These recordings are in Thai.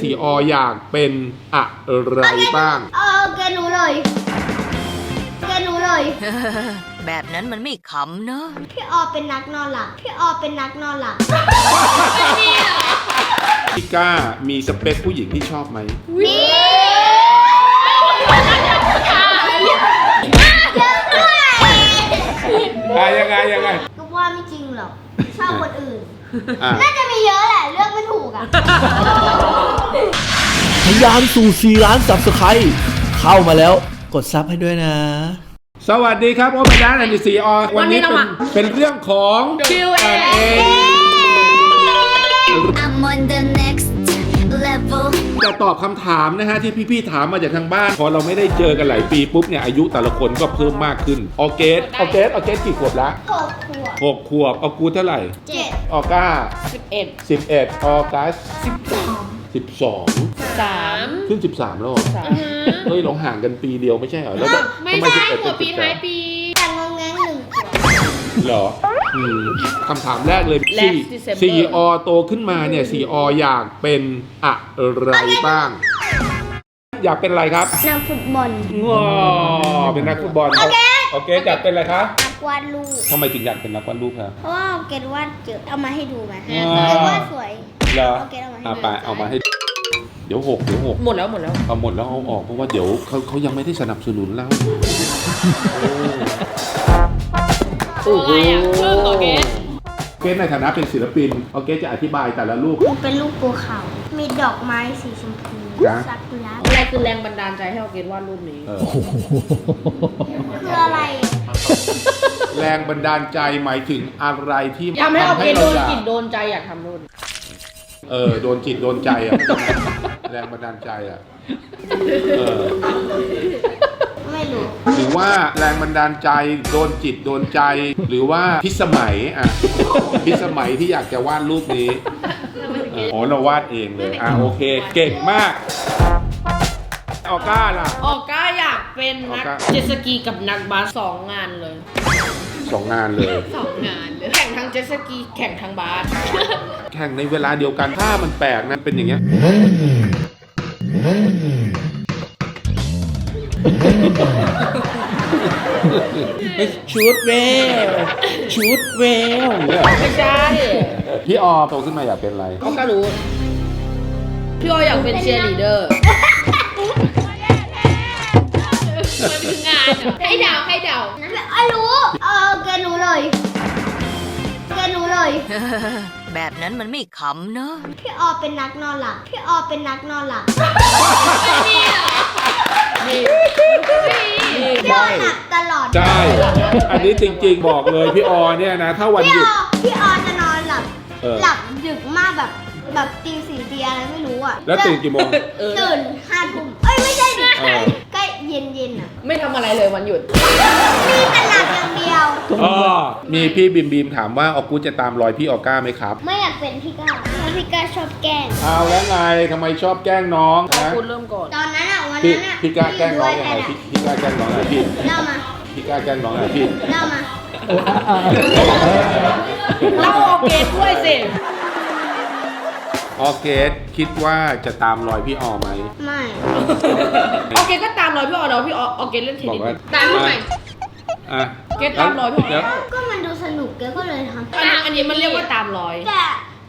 สีออยากเป็นอะไรบ้าง เออแกรู้เลยแกรู้เลย แบบนั้นมันไม่ขำเนอะพี่ออเป็นนักนอนหลับ พี่ออเป็นนักนอนหลับ พี่ก้ามีสเปคผู้หญิงที่ชอบไหม นี่อะยังไงยังไง ก็ว่าไม่จริงหรอก ชอบคนอื่น อะ น่าจะ ถูกอะ ทะยานสู่4ล้านสับสไครเข้ามาแล้วกดซับให้ด้วยนะ สวัสดีครับโอเปร่าแอนด์สีออวันนี้เป็นเป็นเรื่องของ Q&A เอง I'm on the next level จะตอบคำถามนะฮะที่พี่ๆถามมาจากทางบ้านพอเราไม่ได้เจอกันหลายปีปุ๊บเนี่ยอายุแต่ละคนก็เพิ่มมากขึ้นออร์เกสออร์เกสออร์เกสกี่ขวบละหกขวบหกขวบเอากูเท่าไหร่เจ็ดออก้าสิบเอ็ดสิบเอ็ดออกัสสิบสิบสองสามขึ้นสิบสามแล้วเหรอสามเฮ้ยเราห่างกันปีเดียวไม่ใช่เหรอแล้วทำไม่ทำใช่11หัวปีเป็นท้ายปีแต่งงแงงหนึ่งขวบเหรอ อืมคำถามแรกเลย Last สี่ December สี่อโตขึ้นมาเนี่ยสี่ออยากเป็นอะไรบ้าง อยากเป็นอะไรครับนักฟุตบอลว้าเป็นนักฟุตบอลโอเคโอเคอยากเป็นอะไรคะนักวาดรูปทำไมถึงอยากเป็นนักวาดรูปคะ เพราะว่าเกดวาดเจอเอามาให้ดูไหมอ่า เกดวาดสวย เหรอโอเคเอามาให้ อะดูไปเอามาให้ เดี๋ยวหกเดี๋ยวหกหมดแล้วหมดแล้ว เอาหมดแล้วเอาออกเพราะว่าเดี๋ยวเขาเขายังไม่ได้สนับสนุนเราโอ้ โหอะไรอะครึ่งเหรอเกรซเกรซในฐานะเป็นศิลปินโอเคจะอธิบายแต่ละรูป มันเป็นรูปภูเขา มีดอกไม้สีชมพูจ๊ะซากุระอะไรคือแรงบันดาลใจให้เราเกดวาดรูปนี้ เออคืออะไรแรงบันดาลใจหมายถึงอะไรที่ทำให้เราเกดโดนอยากจิตโดนใจอยากทำรูป เออโดนจิตโดนใจอะ แรงบันดาลใจอะเออไม่รู้ หรือว่าแรงบันดาลใจโดนจิตโดนใจ หรือว่าพิสมัยอะพิสมัยที่อยากจะวาดรูปนี้เอออ๋อเราวาดเองเลยอะโอเค เก่งมากออก้าล่ะ ออกก้าอยากเป็นนักออก้า เจ็ตสกีกับนักบาสสองงานเลย สองงานเลย สองงาน จ็ตสกีแข่งทั้งบาส แข่งในเวลาเดียวกันถ้ามันแปลกนะเป็นอย่างเงี้ย ชุดเวล ชุดเวลเนี่ยไม่ใช่พี่ออโตขึ้นมาอยากเป็นอะไร เขาก็รู้ พี่ออยอยากเป็นเชียร์ลีดเดอร์มันคืองานให้เดาให้เดา นั่นแหละไอ้รู้ เออแกรู้เลยแกรู้ เลย แบบนั้นมันไม่ขำเนอะพี่ออเป็นนักนอนหลับ พี่ออเป็นนักนอนหลับนี่พี่ออหลับตลอด ใช่ อันนี้จริงๆบอกเลยพี่ออเนี่ยนะ ถ้าวันพี่หยุอด อพี่ออจะนอนหลับ เออ หลับดึกมากแบบแบบตีสี่ตีอะไรไม่รู้อะแล้วตื่นกี่โมงเออตื่นห้าทุ่มเอ้ยไม่ใช่ดิเออใกล้ เย็นเย็นๆอะไม่ทำอะไรเลยวันหยุด มีแต่หลับอย่างเดียว อ๋อมีพี่บิมบิมถามว่าออกูจะตามรอยพี่ออก้าไหมครับ ไม่อยากเป็นพี่ก้าเพราะพี่ก้าชอบแกล้ง เอาแล้วไงทำไมชอบแกล้งน้องขอบนะคุณเริ่มก่อน ตอนนั้นอะวันพี่นั้นอะพี่กล้าแกล้งน้องยังไงด้วพี่พี่กล้าแกล้งน้องยังไงพี่เล่ามาพี่กล้าแกล้งน้องยังไงพี่ เล่ามา เราออกเกตด้วยสิ ออร์เกสคิดว่าจะตามรอยพี่ออไหม ไม่ออกเกตก็ตามรอยพี่ออแล้วพี่อออกเกตเล่นเทนบอนิกสว่า ตามทำไม อะเกรดตามรอยพี่ออ แล้วก็มันดูสนุกแกก็เลยทำอันนี้อันนี้มันเรียกว่าตามรอยแต่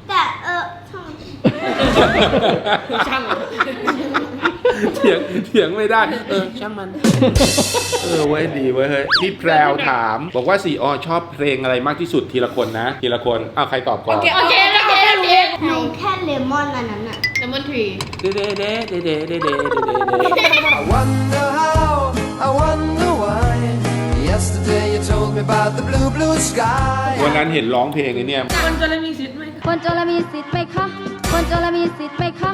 แต่เออช่างช่างเถียงเถียงไม่ได้ เออช่างมัน เออไว้ยดีไว้ยเฮ้ยพี่แพรวถาม บอกว่าสีออชอบเพลงอะไรมากที่สุดทีละคนนะ ทีละคนอ้าวใครตอบก่โออน เคโอเคโอเคโอเค หนูแค่เลมอนอันนั้นอะน้ำมันทรี เด้เด้เด้เด้เด้เด้เด้เด้ I wonder how, I wonder why. Yesterday you told me about the blue, blue sky. วันนั้นเห็นร้องเพลงไอ้เนี่ยมันจะเลยมีสิทธิ์ไหมคนจนละมีสิทธิ์ไหมคะคนจนละมีสิทธิ์ไหมคะ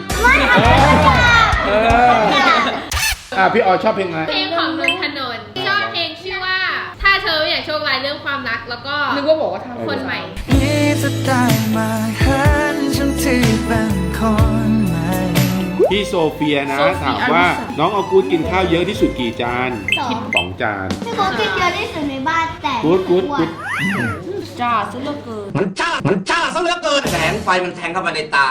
เอออะพี่ออชอบเพลงอะไรเพลงของ แล้วก็นึกว่าบอกว่าทำคนใหม่นี่จะได้มาเห็นฉันที่เป็นคนใหม่พี่โซเฟียนะ ถามว่าน้องออกูดกินข้าวเยอะที่สุดกี่จานสองสองจานพี่โบ๊ทกินเยอะที่สุดในบ้านแต่กูดกูดอ้วกูนดจ้าซะเหลือเกินมันจ้ามันจ้าซะเหลือเกินแสงไฟมันแทงเข้ามาในตา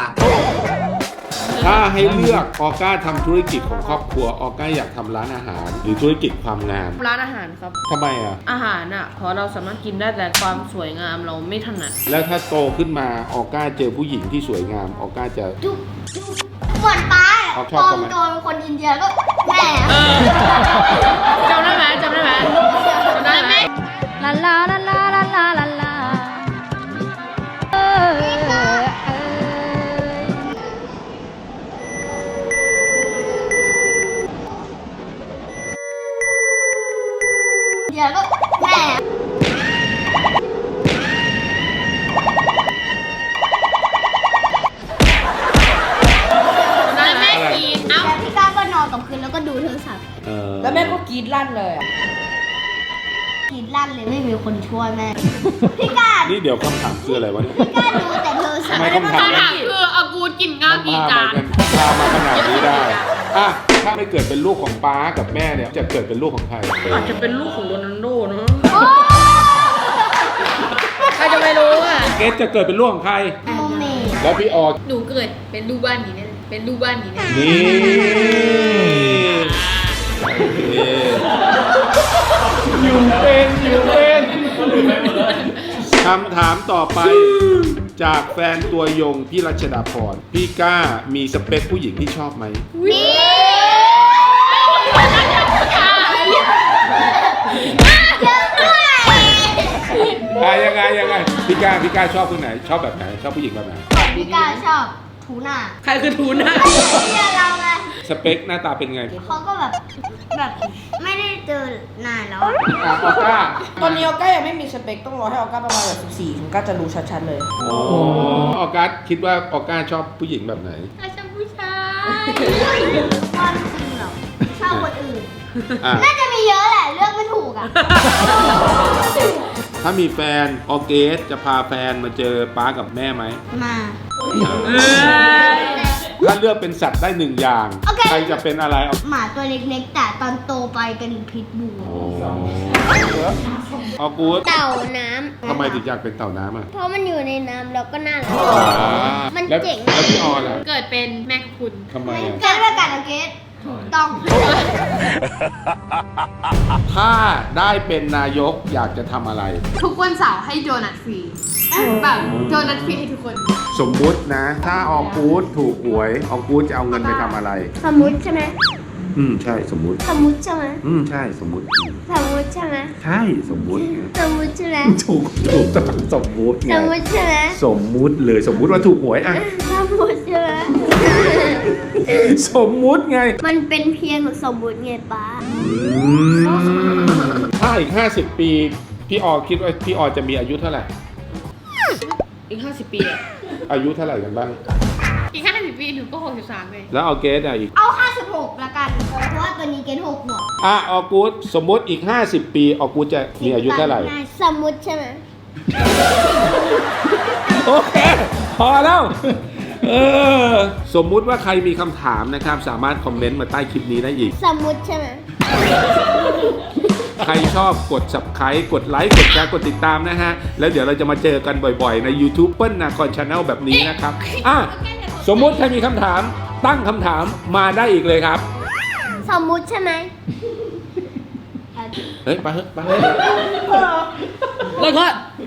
ถ้าให้เลือกออก้าทำธุรกิจของครอบครัวออก้าอยากทำร้านอาหาร หรือธุรกิจความงามร้านอาหารครับ ทำไมอะ อาหารอะเพราะเราสามารถกินได้แต่ความสวยงามเราไม่ถนัดแล้วถ้าโตขึ้นมาออก้าเจอผู้หญิงที่สวยงามออก้าจะ จุ๊บจุ๊บเหมือนป้าเอาชตอบอนทำไมโดนคนอินเดียก็แม่จำได้ไหม เดียก็แม่จำได้ไหมแม่กินเอ้าแล้วพี่ก้าวก็นอนกับคืนแล้วก็ดูโทรศัพท์เออแล้วแม่ก็กรีดลั่นเลยอะกรีดลั่นเลยไม่มีคนช่วยแม่ พี่ก้านี่เดี๋ยวคำถามคืออะไรวะเนี่ย พี่ก้าดูแต่โทรศัพทำไมท์คำถามคำถามคืออากูกินข้าวกี่พาจามานกันพามาขนาดนี้ได้ อะถ้าไม่เกิดเป็นลูกของป้ากับแม่เนี่ยจะเกิดเป็นลูกของใครอาจจะเป็นลูกของโรนัลโดเนอะใครจะไม่รู้อะเกสจะเกิดเป็นลูกของใครโมเมแล้วพี่ออหนูเกิดเป็นลูกบ้านนี้เนี่ยเป็นลูกบ้านนี้เนี่ยนี่อยู่เป็นอยู่เป็น คำถามต่อไป จากแฟนตัวยงพี่รัชดาพรพี่ก้ามีสเปคผู้หญิงที่ชอบไหมนี่อะยังไงยังไงพี่ก้าพี่ก้าชอบคนไหน ชอบแบบไหน ชอบผู้หญิงแบบไหน พี่ก้าชอบ ทูน่าใครคือทูน่าเนี่ยเราไงสเปคหน้าตาเป็นไงเขาก็แบบแบบไม่ได้เจอนานแล้วอะอะออก้าตอนนี้ออก้ายังไม่มีสเปคต้องรอให้ออก้าประมาณแบบ14ถึงก็จะรู้ชัดๆเลย โอ้ออกัสคิดว่าออก้าชอบผู้หญิงแบบไหนถ้าฉันผู้ชายความจริงเหรอชอบคนอื่น อะ น่าจะมีเยอะแหละเลือกไม่ถูกอะ ถ้ามีแฟนออเกสจะพาแฟนมาเจอป้ากับแม่ไหมมาถ้าเลือกเป็นสัตว์ได้หนึ่งอย่าง โอเค ใครจะเป็นอะไรเอาหมาตัวเล็กๆ แต่ตอนโตไปเป็นพิษบูออกูดเต่าน้ำทำไมถึงอยากเป็นเต่าน้ำอะเพราะมันอยู่ในน้ำแล้วก็น่ารักอ่ามันแล้วเจ๋งแล้วพี่ออล่ะเกิดเป็นแม่คุณทำไมอะเกิดประกาศเกต ถูกต้อง ถ้าได้เป็นนายกอยากจะทำอะไร ทุกวันเสาร์ให้โดนัทฟรีแบบโดนัทฟรีให้ทุกคน สมมุตินะ ถ้าออกูดถูกหวยออกูดจะเอาเงินไปทำอะไร สมมุติใช่ไหมอืมใช่สมมุติ สมมุติใช่ไหมอืมใช่สมมุติ สมมุติใช่ไหมใช่สมมุติสมมุติใช่ไหมถูกถูกต้องสมมุติไงสมมุติใช่ไหมสมมุติเลยสมมุติว่าถูกหวยอะ สมมุติใช่ไหม สมมุติไง มันเป็นเพียงสมมุติไงป้า ถ้าอีก 50 ปี พี่ออคิดว่าพี่ออจะมีอายุเท่าไหร่ อีก50ปีอะอายุเท่าไหร่กันบ้าง อีกห้าสิบปีหนูก็หกสิบสามเลยแล้วเอาเกสอะอีก เอา56ละกัน เพราะว่าตัวนี้เกณฑ์6หัวบอะออกูดสมมุติอีก 50 ปีออกูดจะมีอายุเท่าไหร่ สมมุติใช่ไหม โอเค พอแล้ว เออ สมมุติว่าใครมีคำถามนะครับ สามารถคอมเมนต์มาใต้คลิปนี้ได้อีก สมมุติใช่ไหม ใครชอบกด subscribe กดไลค์กดแชร์กดติดตามนะฮะ แล้วเดี๋ยวเราจะมาเจอกันบ่อยๆ ใน YouTube เปิ้ลนาคอนชาแนลแบบนี้นะครับอะสมมุติใครมีคำถามตั้งคำถามมาได้อีกเลยครับ สมมุติใช่ไหม เฮ้ยไปเฮ้ยไปเฮ้ยแล้วก็